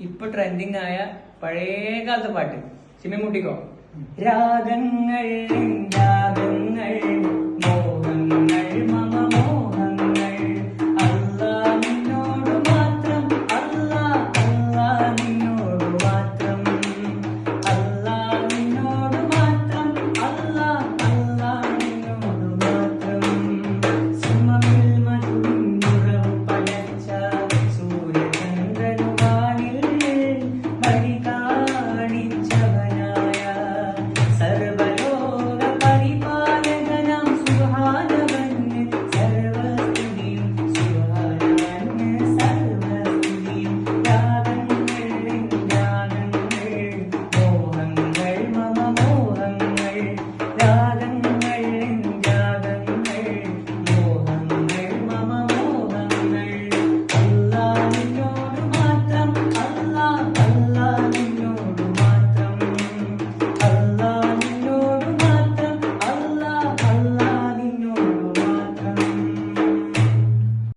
ഇപ്പൊ ട്രെൻഡിങ് ആയ പഴയ കാലത്തെ പാട്ട് സിനിമ രാഗങ്ങൾ രാഗങ്ങൾ Hari